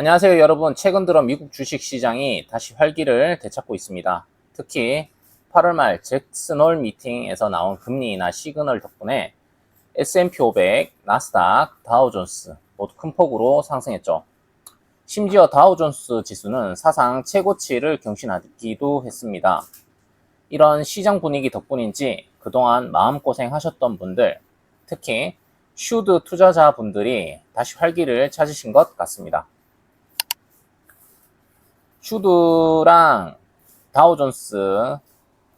안녕하세요 여러분. 최근 들어 미국 주식 시장이 다시 활기를 되찾고 있습니다. 특히 8월 말 잭슨홀 미팅에서 나온 금리 인하 시그널 덕분에 S&P 500, 나스닥, 다우존스 모두 큰 폭으로 상승했죠. 심지어 다우존스 지수는 사상 최고치를 경신하기도 했습니다. 이런 시장 분위기 덕분인지 그동안 마음고생 하셨던 분들 특히 슈드 투자자분들이 다시 활기를 찾으신 것 같습니다. 슈드랑 다우존스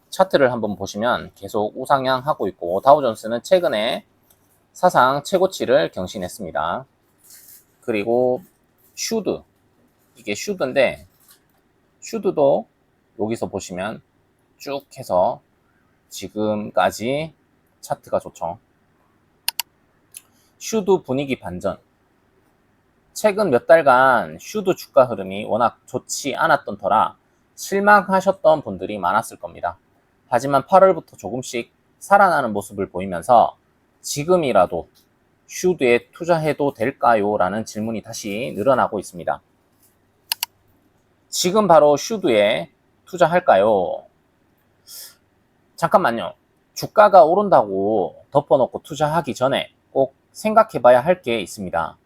차트를 한번 보시면 계속 우상향 하고 있고 다우존스는 최근에 사상 최고치를 경신했습니다. 그리고 슈드 이게 슈드인데 슈드도 여기서 보시면 쭉 해서 지금까지 차트가 좋죠. 슈드 분위기 반전. 최근 몇 달간 슈드 주가 흐름이 워낙 좋지 않았던 터라 실망하셨던 분들이 많았을 겁니다. 하지만 8월부터 조금씩 살아나는 모습을 보이면서 지금이라도 슈드에 투자해도 될까요? 라는 질문이 다시 늘어나고 있습니다. 지금 바로 슈드에 투자할까요? 잠깐만요. 주가가 오른다고 덮어놓고 투자하기 전에 꼭 생각해 봐야 할 게 있습니다.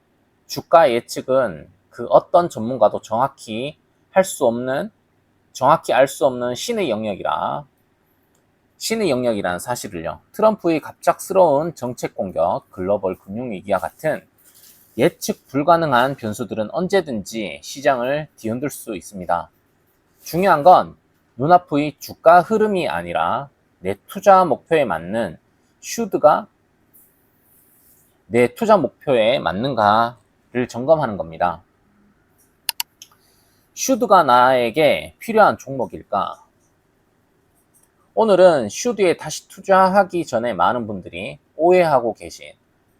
주가 예측은 그 어떤 전문가도 정확히 할 수 없는, 정확히 알 수 없는 신의 영역이라, 신의 영역이라는 사실을요. 트럼프의 갑작스러운 정책 공격, 글로벌 금융위기와 같은 예측 불가능한 변수들은 언제든지 시장을 뒤흔들 수 있습니다. 중요한 건 눈앞의 주가 흐름이 아니라 내 투자 목표에 맞는 슈드가 내 투자 목표에 맞는가 를 점검하는 겁니다. 슈드가 나에게 필요한 종목일까? 오늘은 슈드에 다시 투자하기 전에 많은 분들이 오해하고 계신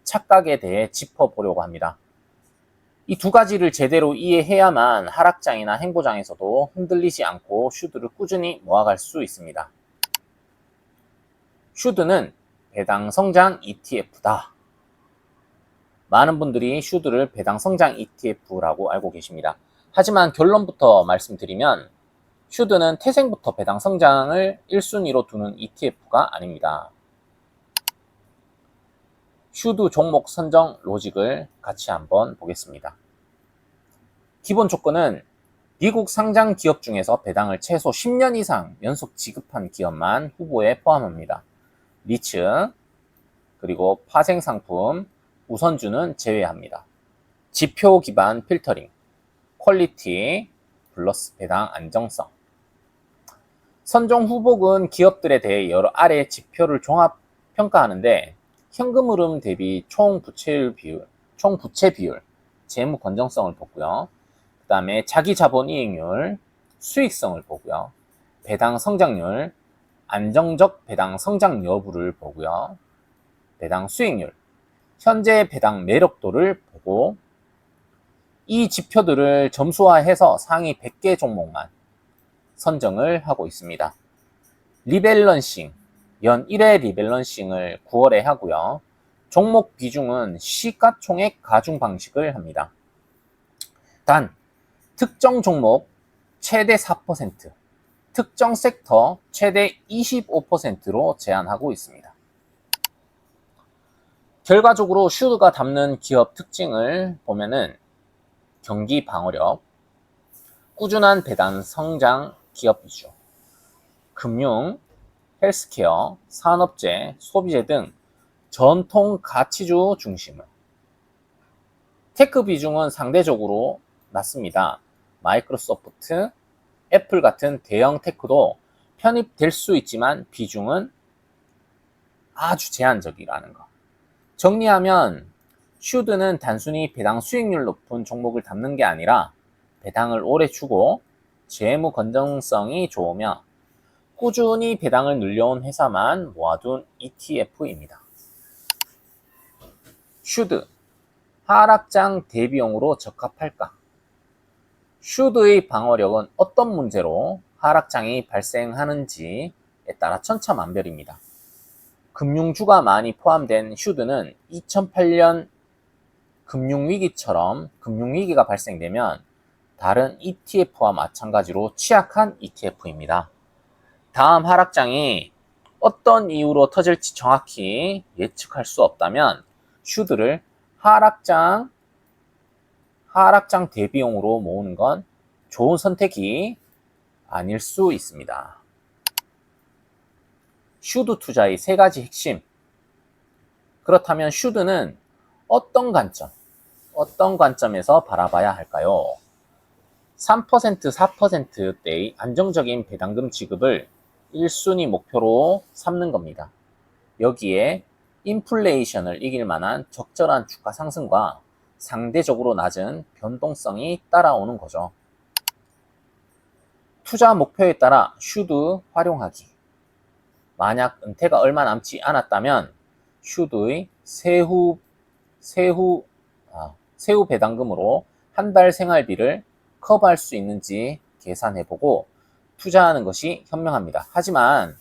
착각에 대해 짚어보려고 합니다. 이 두 가지를 제대로 이해해야만 하락장이나 행보장에서도 흔들리지 않고 슈드를 꾸준히 모아갈 수 있습니다. 슈드는 배당 성장 ETF다. 많은 분들이 슈드를 배당 성장 ETF라고 알고 계십니다. 하지만 결론부터 말씀드리면 슈드는 태생부터 배당 성장을 1순위로 두는 ETF가 아닙니다. 슈드 종목 선정 로직을 같이 한번 보겠습니다. 기본 조건은 미국 상장 기업 중에서 배당을 최소 10년 이상 연속 지급한 기업만 후보에 포함합니다. 리츠, 그리고 파생 상품, 우선주는 제외합니다. 지표 기반 필터링, 퀄리티, 플러스 배당 안정성. 선정 후보군 기업들에 대해 여러 아래 지표를 종합 평가하는데 현금 흐름 대비 총 부채율 비율, 총 부채 비율, 재무 건정성을 보고요. 그 다음에 자기 자본 이익률, 수익성을 보고요. 배당 성장률, 안정적 배당 성장 여부를 보고요. 배당 수익률, 현재 배당 매력도를 보고 이 지표들을 점수화해서 상위 100개 종목만 선정을 하고 있습니다. 리밸런싱, 연 1회 리밸런싱을 9월에 하고요. 종목 비중은 시가총액 가중 방식을 합니다. 단, 특정 종목 최대 4%, 특정 섹터 최대 25%로 제한하고 있습니다. 결과적으로 슈드가 담는 기업 특징을 보면은 경기 방어력, 꾸준한 배당 성장 기업 위주, 금융, 헬스케어, 산업재, 소비재 등 전통 가치주 중심을 테크 비중은 상대적으로 낮습니다. 마이크로소프트, 애플 같은 대형 테크도 편입될 수 있지만 비중은 아주 제한적이라는 거. 정리하면 슈드는 단순히 배당 수익률 높은 종목을 담는 게 아니라 배당을 오래 주고 재무 건전성이 좋으며 꾸준히 배당을 늘려온 회사만 모아둔 ETF입니다. 슈드 하락장 대비용으로 적합할까? 슈드의 방어력은 어떤 문제로 하락장이 발생하는지에 따라 천차만별입니다. 금융주가 많이 포함된 슈드는 2008년 금융위기처럼 금융위기가 발생되면 다른 ETF와 마찬가지로 취약한 ETF입니다. 다음 하락장이 어떤 이유로 터질지 정확히 예측할 수 없다면 슈드를 하락장 하락장 대비용으로 모으는 건 좋은 선택이 아닐 수 있습니다. 슈드 투자의 세 가지 핵심. 그렇다면 슈드는 어떤 관점, 어떤 관점에서 바라봐야 할까요? 3%, 4%대의 안정적인 배당금 지급을 1순위 목표로 삼는 겁니다. 여기에 인플레이션을 이길 만한 적절한 주가 상승과 상대적으로 낮은 변동성이 따라오는 거죠. 투자 목표에 따라 슈드 활용하기. 만약 은퇴가 얼마 남지 않았다면 슈드의 세후 세후 아, 세후 배당금으로 한 달 생활비를 커버할 수 있는지 계산해보고 투자하는 것이 현명합니다. 하지만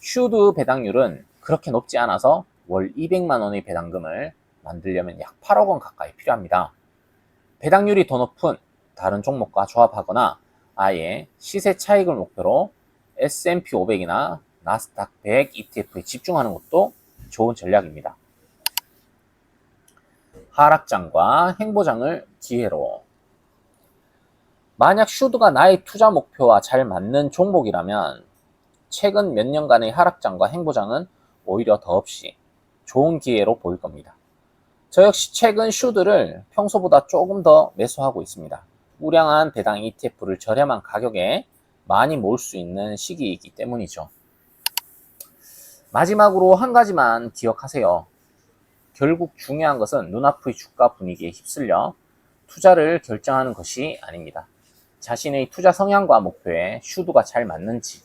슈드 배당률은 그렇게 높지 않아서 월 200만 원의 배당금을 만들려면 약 8억 원 가까이 필요합니다. 배당률이 더 높은 다른 종목과 조합하거나 아예 시세 차익을 목표로 S&P 500이나 나스닥 100 ETF에 집중하는 것도 좋은 전략입니다. 하락장과 행보장을 기회로 만약 슈드가 나의 투자 목표와 잘 맞는 종목이라면 최근 몇 년간의 하락장과 행보장은 오히려 더없이 좋은 기회로 보일 겁니다. 저 역시 최근 슈드를 평소보다 조금 더 매수하고 있습니다. 우량한 배당 ETF를 저렴한 가격에 많이 모을 수 있는 시기이기 때문이죠. 마지막으로 한 가지만 기억하세요. 결국 중요한 것은 눈앞의 주가 분위기에 휩쓸려 투자를 결정하는 것이 아닙니다. 자신의 투자 성향과 목표에 슈드가 잘 맞는지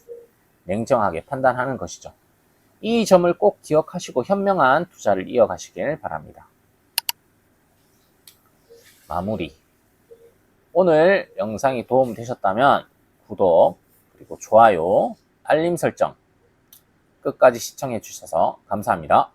냉정하게 판단하는 것이죠. 이 점을 꼭 기억하시고 현명한 투자를 이어가시길 바랍니다. 마무리. 오늘 영상이 도움되셨다면 구독, 그리고 좋아요, 알림 설정 끝까지 시청해 주셔서 감사합니다.